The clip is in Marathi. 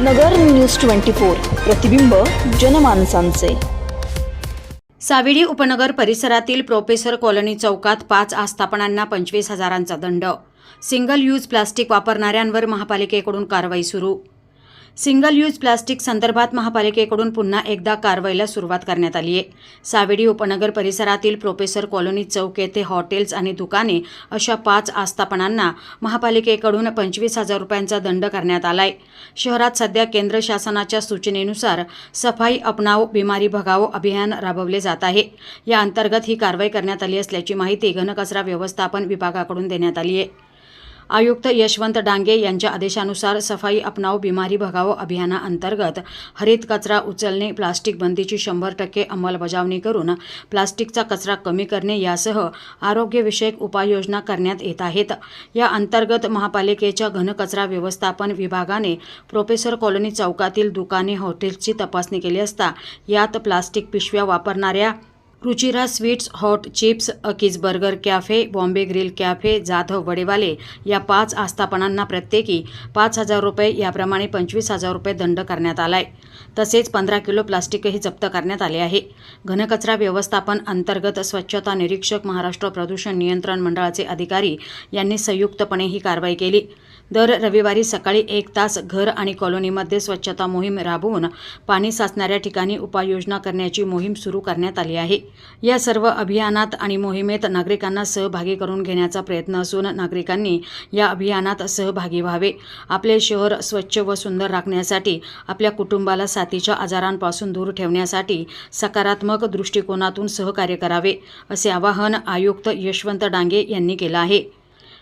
नगर न्यूज ट्वेंटी फोर प्रतिबिंब जनमानसांचे. सावेडी उपनगर परिसरातील प्रोफेसर कॉलनी चौकात पाच आस्थापनांना पंचवीस हजारांचा दंड. सिंगल यूज प्लास्टिक वापरणाऱ्यांवर महापालिकेकडून कारवाई सुरू. सिंगल यूज प्लास्टिक संदर्भात महापालिकेकडून पुन्हा एकदा कारवाईला सुरुवात करण्यात आली आहे. सावेडी उपनगर परिसरातील प्रोफेसर कॉलनी चौक येथे हॉटेल्स आणि दुकाने अशा पाच आस्थापनांना महापालिकेकडून पंचवीस हजार रुपयांचा दंड करण्यात आलाय. शहरात सध्या केंद्र शासनाच्या सूचनेनुसार सफाई अपनाव बिमारी भगावो अभियान राबवले जात आहे. या अंतर्गत ही कारवाई करण्यात आली असल्याची माहिती घनकचरा व्यवस्थापन विभागाकडून देण्यात आली आहे. आयुक्त यशवंत डांगे यांच्या आदेशानुसार सफाई अपनाव बिमारी भगाव अभियानाअंतर्गत हरित कचरा उचलणे प्लास्टिक बंदीची शंभर टक्के अंमलबजावणी करून प्लास्टिकचा कचरा कमी करणे यासह आरोग्यविषयक उपाययोजना करण्यात येत आहेत. या अंतर्गत महापालिकेच्या घनकचरा व्यवस्थापन विभागाने प्रोफेसर कॉलनी चौकातील दुकाने हॉटेल्सची तपासणी केली असता यात प्लास्टिक पिशव्या वापरणाऱ्या Ruchira sweets hot chips अकीज burger cafe Bombay grill cafe Jadhav Vadewale या पाच आस्थापनांना प्रत्येकी पाच हजार रुपये याप्रमाणे पंचवीस हजार रुपये दंड करण्यात आलाय. तसेच पंधरा किलो प्लास्टिकही जप्त करण्यात आले आहे. घनकचरा व्यवस्थापन अंतर्गत स्वच्छता निरीक्षक महाराष्ट्र प्रदूषण नियंत्रण मंडळाचे अधिकारी यांनी संयुक्तपणे ही कारवाई केली. दर रविवारी सकाळी एक तास घर आणि कॉलनीमध्ये स्वच्छता मोहीम राबवून पाणी साचणाऱ्या ठिकाणी उपाययोजना करण्याची मोहीम सुरू करण्यात आली आहे. या सर्व अभियानात आणि मोहिमेत नागरिकांना सहभागी करून घेण्याचा प्रयत्न असून नागरिकांनी या अभियानात सहभागी व्हावे. आपले शहर स्वच्छ व सुंदर राखण्यासाठी आपल्या कुटुंबाला साथीच्या आजारांपासून दूर ठेवण्यासाठी सकारात्मक दृष्टिकोनातून सहकार्य करावे असे आवाहन आयुक्त यशवंत डांगे यांनी केलं आहे.